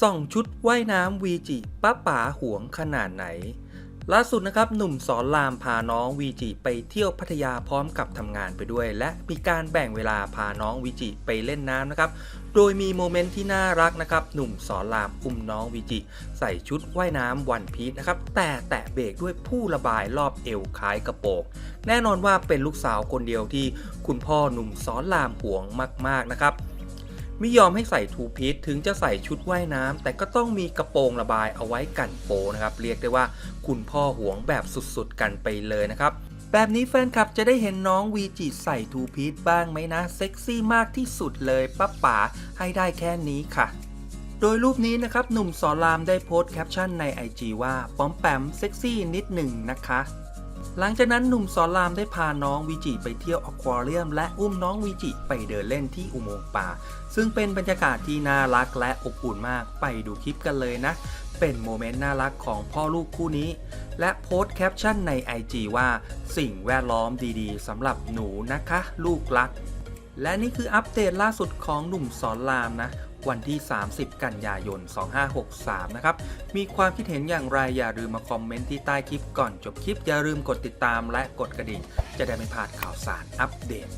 ส่องชุดว่ายน้ำวีจิป้าป๋าหวงขนาดไหน ล่าสุดนะครับหนุ่มสอนรามพาน้องวีจิไปเที่ยวพัทยาพร้อมกับทำงานไปด้วย และมีการแบ่งเวลาพาน้องวีจิไปเล่นน้ำนะครับ โดยมีโมเมนต์ที่น่ารักนะครับ หนุ่มสอนรามอุ้มน้องวีจิ ใส่ชุดว่ายน้ำวันพีชนะครับ แต่แตะเบรกด้วยผู้ระบายรอบเอวคล้ายกระโปงแน่นอนว่าเป็นลูกสาวคนเดียวที่คุณพ่อหนุ่มสอนรามห่วงมาก ๆนะครับ ไม่ยอมให้ใส่ทูพีทถึงจะใส่ชุดว่ายน้ำแต่ก็ต้องมีกระโปรงระบายเอาไว้กันโปนะครับ เรียกได้ว่าคุณพ่อหวงแบบสุดๆกันไปเลยนะครับ แบบนี้แฟนคลับจะได้เห็นน้องวีจิใส่ทูพีทบ้างไหมนะ เซ็กซี่มากที่สุดเลยป้าป๋าให้ได้แค่นี้ค่ะโดยรูปนี้นะครับ หนุ่มสอนรามได้โพสต์แคปชั่นใน IG ว่าป้อมแปมเซ็กซี่นิดหนึ่งนะคะ หลังจากนั้นหนุ่มสอนรามได้พาน้องวิจิไปเที่ยวอควาเรียม และอุ้มน้องวิจิไปเดินเล่นที่อุโมงค์ป่า ซึ่งเป็นบรรยากาศที่น่ารักและอบอุ่นมากไปดูคลิปกันเลยนะ เป็นโมเมนต์น่ารักของพ่อลูกคู่นี้ และโพสต์แคปชั่นใน IG ว่า สิ่งแวดล้อมดีๆสำหรับหนูนะคะ ลูกรัก และนี่คืออัปเดตล่าสุดของหนุ่มสอนรามนะวันที่ 30 กันยายน 2563 นะครับ มีความคิดเห็นอย่างไรอย่าลืมมาคอมเมนต์ที่ใต้คลิปก่อนจบคลิป อย่าลืมกดติดตามและกดกระดิ่ง จะได้ไม่พลาดข่าวสารอัปเดต